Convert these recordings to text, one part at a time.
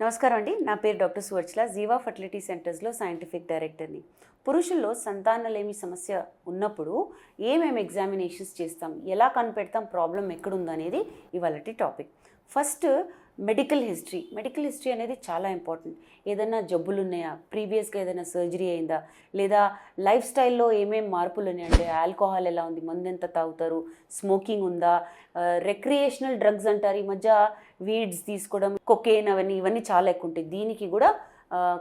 నమస్కారం అండి. నా పేరు డాక్టర్ సువర్చల జీవా ఫర్టిలిటీ సెంటర్స్లో సైంటిఫిక్ డైరెక్టర్ని. పురుషుల్లో సంతానలేమి సమస్య ఉన్నప్పుడు ఏమేమి ఎగ్జామినేషన్స్ చేస్తాం ఎలా కనిపెడతాం ప్రాబ్లం ఎక్కడుందనేది ఇవాళటి topic. First medical history. Medical history అనేది చాలా ఇంపార్టెంట్. ఏదైనా జబ్బులు ఉన్నాయా? ప్రీవియస్గా ఏదైనా సర్జరీ అయిందా? లేదా లైఫ్ స్టైల్లో ఏమేమి మార్పులు ఉన్నాయి? అంటే ఆల్కహాల్ ఎలా ఉంది? మందు ఎంత తాగుతారు? స్మోకింగ్ ఉందా? రిక్రియేషనల్ డ్రగ్స్ అంటారు. ఈ మధ్య వీడ్స్ తీసుకోవడం కొకేన్ అవన్నీ ఇవన్నీ చాలా ఎక్కువ ఉంటాయి. దీనికి కూడా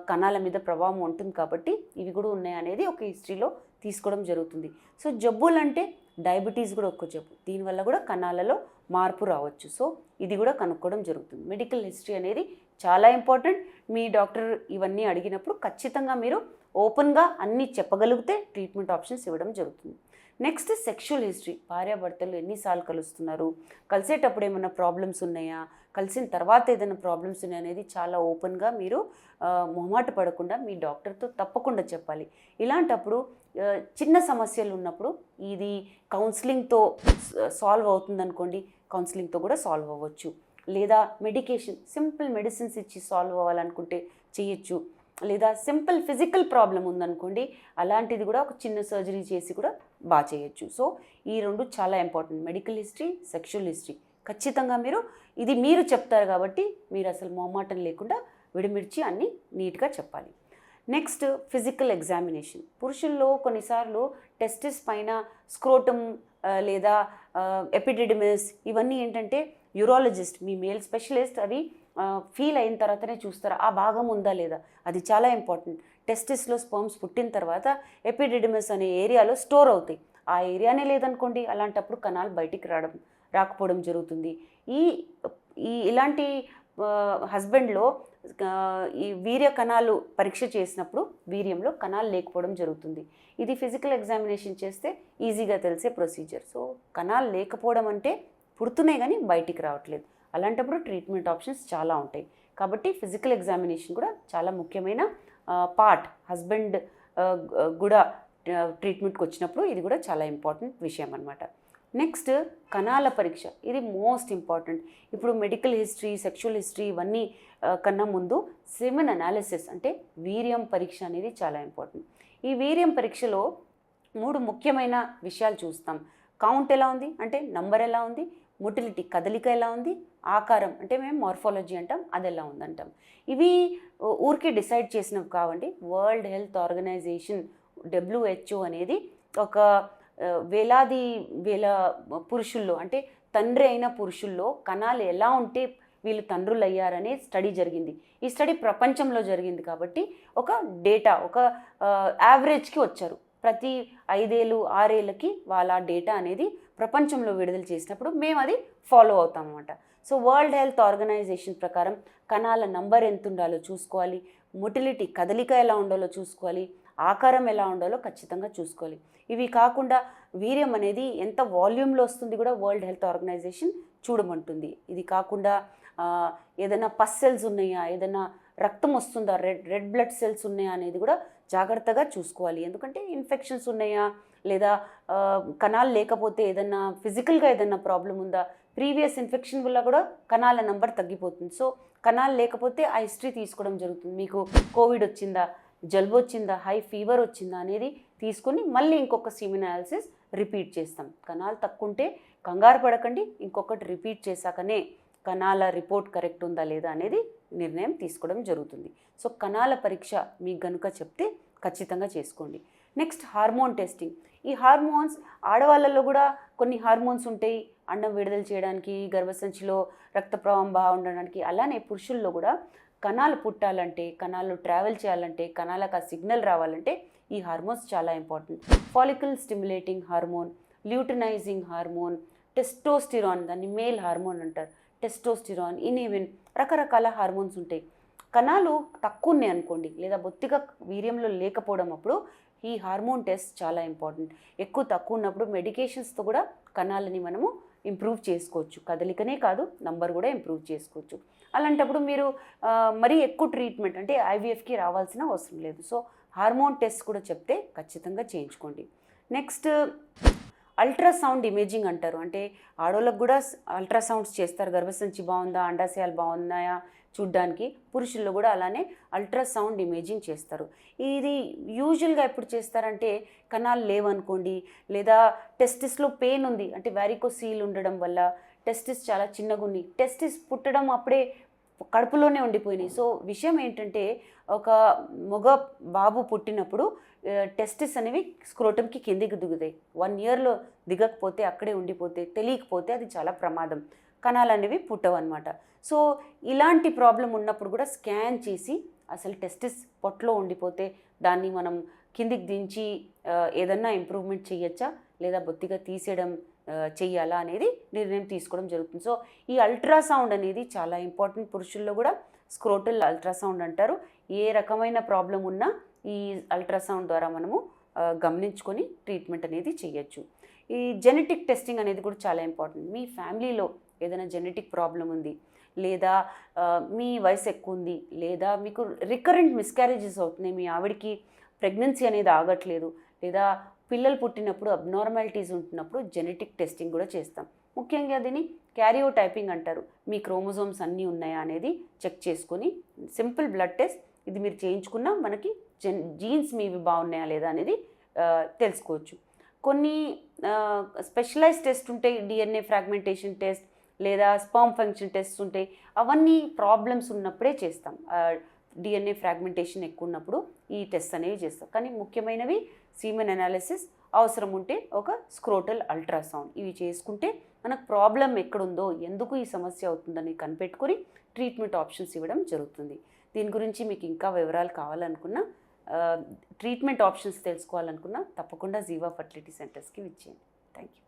కణాల మీద ప్రభావం ఉంటుంది కాబట్టి ఇవి కూడా ఉన్నాయనేది ఒక హిస్టరీలో తీసుకోవడం జరుగుతుంది. సో జబ్బులు అంటే డయాబెటీస్ కూడా ఒక జబ్బు. దీనివల్ల కూడా కణాలలో మార్పు రావచ్చు. సో ఇది కూడా కనుక్కోవడం జరుగుతుంది. మెడికల్ హిస్టరీ అనేది చాలా ఇంపార్టెంట్. మీ డాక్టర్ ఇవన్నీ అడిగినప్పుడు ఖచ్చితంగా మీరు ఓపెన్గా అన్నీ చెప్పగలిగితే ట్రీట్మెంట్ ఆప్షన్స్ ఇవ్వడం జరుగుతుంది. Next sexual history. భార్యాభర్తలు ఎన్నిసార్లు కలుస్తున్నారు? కలిసేటప్పుడు ఏమైనా ప్రాబ్లమ్స్ ఉన్నాయా? కలిసిన తర్వాత ఏదైనా ప్రాబ్లమ్స్ ఉన్నాయా అనేది చాలా ఓపెన్గా మీరు మొహమాట పడకుండా మీ డాక్టర్తో తప్పకుండా చెప్పాలి. ఇలాంటప్పుడు చిన్న సమస్యలు ఉన్నప్పుడు ఇది కౌన్సిలింగ్తో సాల్వ్ అవుతుంది అనుకోండి కౌన్సిలింగ్తో కూడా సాల్వ్ అవ్వచ్చు. లేదా మెడికేషన్ సింపుల్ మెడిసిన్స్ ఇచ్చి సాల్వ్ అవ్వాలనుకుంటే చేయొచ్చు. లేదా సింపుల్ ఫిజికల్ ప్రాబ్లం ఉందనుకోండి అలాంటిది కూడా ఒక చిన్న సర్జరీ చేసి కూడా బాగా చేయొచ్చు. సో ఈ రెండు చాలా important medical history sexual history ఖచ్చితంగా మీరు ఇది మీరు చెప్తారు కాబట్టి మీరు అసలు మొహమాటం లేకుండా విడిమిర్చి అన్నీ నీట్గా చెప్పాలి. నెక్స్ట్ ఫిజికల్ ఎగ్జామినేషన్ పురుషుల్లో కొన్నిసార్లు టెస్టిస్ పైన స్క్రోటం లేదా ఎపిడిడిమిస్ ఇవన్నీ ఏంటంటే యూరాలజిస్ట్ మీ మేల్ స్పెషలిస్ట్ అవి ఫీల్ అయిన తర్వాతనే చూస్తారు? ఆ భాగం ఉందా లేదా? అది చాలా ఇంపార్టెంట్ టెస్టిస్లో స్పర్మ్స్ పుట్టిన తర్వాత ఎపిడిడిమిస్ అనే ఏరియాలో స్టోర్ అవుతాయి. ఆ ఏరియానే లేదనుకోండి అలాంటప్పుడు కణాలు బయటికి రావడం రాకపోవడం జరుగుతుంది. ఈ ఈ ఇలాంటి హస్బెండ్లో ఈ వీర్య కణాలు పరీక్ష చేసినప్పుడు వీర్యంలో కణాలు లేకపోవడం జరుగుతుంది. ఇది ఫిజికల్ ఎగ్జామినేషన్ చేస్తే ఈజీగా తెలిసే ప్రొసీజర్. సో కణాలు లేకపోవడం అంటే పుడుతున్నాయి కానీ బయటికి రావట్లేదు. అలాంటప్పుడు ట్రీట్మెంట్ ఆప్షన్స్ చాలా ఉంటాయి. కాబట్టి ఫిజికల్ ఎగ్జామినేషన్ కూడా చాలా ముఖ్యమైన పార్ట్. హస్బెండ్ కూడా ట్రీట్మెంట్కి వచ్చినప్పుడు ఇది కూడా చాలా ఇంపార్టెంట్ విషయం అనమాట నెక్స్ట్ కణాల పరీక్ష. ఇది మోస్ట్ ఇంపార్టెంట్ ఇప్పుడు మెడికల్ హిస్టరీ సెక్షువల్ హిస్టరీ ఇవన్నీ కన్నా ముందు సెమెన్ అనాలిసిస్ అంటే వీర్యం పరీక్ష అనేది చాలా ఇంపార్టెంట్ ఈ వీర్యం పరీక్షలో మూడు ముఖ్యమైన విషయాలు చూస్తాం. కౌంట్ ఎలా ఉంది? అంటే నంబర్ ఎలా ఉంది? మొటిలిటీ కదలిక ఎలా ఉంది? ఆకారం అంటే మేము మార్ఫాలజీ అంటాం అది ఎలా ఉందంటాం. ఇవి ఊరికే డిసైడ్ చేసినవి కావండి. వరల్డ్ హెల్త్ ఆర్గనైజేషన్ డబ్ల్యూహెచ్ఓ అనేది ఒక వేలాది వేల పురుషుల్లో అంటే తండ్రి అయిన పురుషుల్లో కణాలు ఎలా ఉంటే వీళ్ళు తండ్రులు అయ్యారనే స్టడీ జరిగింది. ఈ స్టడీ ప్రపంచంలో జరిగింది కాబట్టి ఒక డేటా ఒక యావరేజ్కి వచ్చారు. ప్రతి ఐదేళ్ళు ఆరేళ్ళకి వాళ్ళ డేటా అనేది ప్రపంచంలో విడుదల చేసినప్పుడు మేము అది ఫాలో అవుతాం అనమాట సో వరల్డ్ హెల్త్ ఆర్గనైజేషన్ ప్రకారం కణాల నంబర్ ఎంత ఉండాలో చూసుకోవాలి మొటిలిటీ కదలిక ఎలా ఉండాలో చూసుకోవాలి ఆకారం ఎలా ఉండాలో ఖచ్చితంగా చూసుకోవాలి. ఇవి కాకుండా వీర్యం అనేది ఎంత వాల్యూమ్లో వస్తుంది కూడా వరల్డ్ హెల్త్ ఆర్గనైజేషన్ చూడమంటుంది. ఇది కాకుండా ఏదైనా పస్ సెల్స్ ఉన్నాయా? ఏదైనా రక్తం వస్తుందా? రెడ్ రెడ్ బ్లడ్ సెల్స్ ఉన్నాయా? అనేది కూడా జాగ్రత్తగా చూసుకోవాలి. ఎందుకంటే ఇన్ఫెక్షన్స్ ఉన్నాయా? లేదా కణాలు లేకపోతే ఏదైనా ఫిజికల్గా ఏదైనా ప్రాబ్లం ఉందా? ప్రీవియస్ ఇన్ఫెక్షన్ వల్ల కూడా కణాల నంబర్ తగ్గిపోతుంది. సో కణాలు లేకపోతే ఆ హిస్టరీ తీసుకోవడం జరుగుతుంది. మీకు కోవిడ్ వచ్చిందా? జలుబు వచ్చిందా హై ఫీవర్ వచ్చిందా అనేది తీసుకొని మళ్ళీ ఇంకొక సిమినాలిసిస్ రిపీట్ చేస్తాం. కణాలు తక్కువ ఉంటే కంగారు పడకండి ఇంకొకటి రిపీట్ చేశాకనే కణాల రిపోర్ట్ కరెక్ట్ ఉందా లేదా అనేది నిర్ణయం తీసుకోవడం జరుగుతుంది. సో కణాల పరీక్ష మీకు గనుక చెప్తే ఖచ్చితంగా చేసుకోండి. Next hormone testing. ఈ హార్మోన్స్ ఆడవాళ్ళలో కూడా కొన్ని హార్మోన్స్ ఉంటాయి. అండం విడుదల చేయడానికి గర్భసంచిలో రక్త ప్రవాహం బాగా ఉండడానికి అలానే పురుషుల్లో కూడా కణాలు పుట్టాలంటే కణాలు ట్రావెల్ చేయాలంటే కణాలకు ఆ సిగ్నల్ రావాలంటే ఈ హార్మోన్స్ చాలా important. Follicle stimulating hormone luteinizing hormone testosterone దాన్ని మేల్ హార్మోన్ అంటారు. టెస్టోస్టిరాన్ ఇనివిన్ రకరకాల హార్మోన్స్ ఉంటాయి. కణాలు తక్కువ ఉన్నాయి అనుకోండి లేదా బొత్తిగా వీర్యంలో లేకపోవడం అప్పుడు ఈ హార్మోన్ టెస్ట్ చాలా ఇంపార్టెంట్. ఎక్కువ తక్కువ ఉన్నప్పుడు మెడికేషన్స్తో కూడా కణాలని మనము ఇంప్రూవ్ చేసుకోవచ్చు. కదలికనే కాదు నంబర్ కూడా ఇంప్రూవ్ చేసుకోవచ్చు. అలాంటప్పుడు మీరు మరీ ఎక్కువ ట్రీట్మెంట్ అంటే ఐవీఎఫ్కి రావాల్సిన అవసరం లేదు. సో హార్మోన్ టెస్ట్ కూడా చెప్తే ఖచ్చితంగా చేయించుకోండి. నెక్స్ట్ అల్ట్రాసౌండ్ ఇమేజింగ్ అంటారు. అంటే ఆడవాళ్ళకు కూడా అల్ట్రాసౌండ్స్ చేస్తారు. గర్భసంచి బాగుందా? అండాశయాలు బాగున్నాయా? చూడ్డానికి పురుషుల్లో కూడా అలానే అల్ట్రాసౌండ్ ఇమేజింగ్ చేస్తారు. ఇది యూజువల్గా ఎప్పుడు చేస్తారంటే కణాలు లేవనుకోండి లేదా టెస్టిస్లో పెయిన్ ఉంది అంటే వ్యారికోసీల్ ఉండడం వల్ల టెస్టిస్ చాలా చిన్నగా ఉంది టెస్టిస్ పుట్టడం అప్పుడే కడుపులోనే ఉండిపోయినాయి. సో విషయం ఏంటంటే ఒక మగ బాబు పుట్టినప్పుడు టెస్టిస్ అనేవి స్క్రోటంకి కిందికి దిగుతాయి. వన్ ఇయర్లో దిగకపోతే అక్కడే ఉండిపోతే తెలియకపోతే అది చాలా ప్రమాదం. కణాలు అనేవి పుట్టవు అనమాట సో ఇలాంటి ప్రాబ్లం ఉన్నప్పుడు కూడా స్కాన్ చేసి అసలు టెస్టిస్ పొట్టలో ఉండిపోతే దాన్ని మనం కిందికి దించి ఏదన్నా ఇంప్రూవ్మెంట్ చేయొచ్చా లేదా బొత్తిగా తీసేయడం చేయాలా చెయ్యాలా అనేది నిర్ణయం తీసుకోవడం జరుగుతుంది. సో ఈ అల్ట్రాసౌండ్ అనేది చాలా ఇంపార్టెంట్ పురుషుల్లో కూడా స్క్రోటల్ అల్ట్రాసౌండ్ అంటారు. ఏ రకమైన ప్రాబ్లం ఉన్నా ఈ అల్ట్రాసౌండ్ ద్వారా మనము గమనించుకొని ట్రీట్మెంట్ అనేది చేయొచ్చు ఈ జెనెటిక్ టెస్టింగ్ అనేది కూడా చాలా ఇంపార్టెంట్. మీ ఫ్యామిలీలో ఏదైనా జెనెటిక్ ప్రాబ్లం ఉంది లేదా మీ వయసు ఎక్కువ ఉంది లేదా మీకు రికరెంట్ మిస్క్యారేజెస్ అవుతున్నాయి మీ ఆవిడకి ప్రెగ్నెన్సీ అనేది ఆగట్లేదు లేదా పిల్లలు పుట్టినప్పుడు అబ్నార్మాలిటీస్ ఉంటున్నప్పుడు జెనెటిక్ టెస్టింగ్ కూడా చేస్తాం. ముఖ్యంగా దీన్ని క్యారియో టైపింగ్ అంటారు. మీ క్రోమోజోమ్స్ అన్నీ ఉన్నాయా అనేది చెక్ చేసుకొని సింపుల్ బ్లడ్ టెస్ట్ ఇది మీరు చేయించుకున్నా మనకి జెన్ జీన్స్ మీవి బాగున్నాయా లేదా అనేది తెలుసుకోవచ్చు. కొన్ని స్పెషలైజ్ టెస్ట్ ఉంటాయి డిఎన్ఏ ఫ్రాగ్మెంటేషన్ టెస్ట్ లేదా స్పర్మ్ ఫంక్షన్ టెస్ట్స్ ఉంటాయి అవన్నీ ప్రాబ్లమ్స్ ఉన్నప్పుడే చేస్తాం. డిఎన్ఏ ఫ్రాగ్మెంటేషన్ ఎక్కువ ఉన్నప్పుడు ఈ టెస్ట్ అనేవి చేస్తాం. కానీ ముఖ్యమైనవి సీమెన్ అనాలిసిస్ అవసరం ఉంటే ఒక స్క్రోటల్ అల్ట్రాసౌండ్ ఇవి చేసుకుంటే మనకు ప్రాబ్లం ఎక్కడుందో ఎందుకు ఈ సమస్య అవుతుందని కనిపెట్టుకొని ట్రీట్మెంట్ ఆప్షన్స్ ఇవ్వడం జరుగుతుంది. దీని గురించి మీకు ఇంకా వివరాలు కావాలనుకున్నా ట్రీట్మెంట్ ఆప్షన్స్ తెలుసుకోవాలనుకున్నా తప్పకుండా జీవా ఫర్టిలిటీ సెంటర్స్కి విచ్చేయండి. Thank you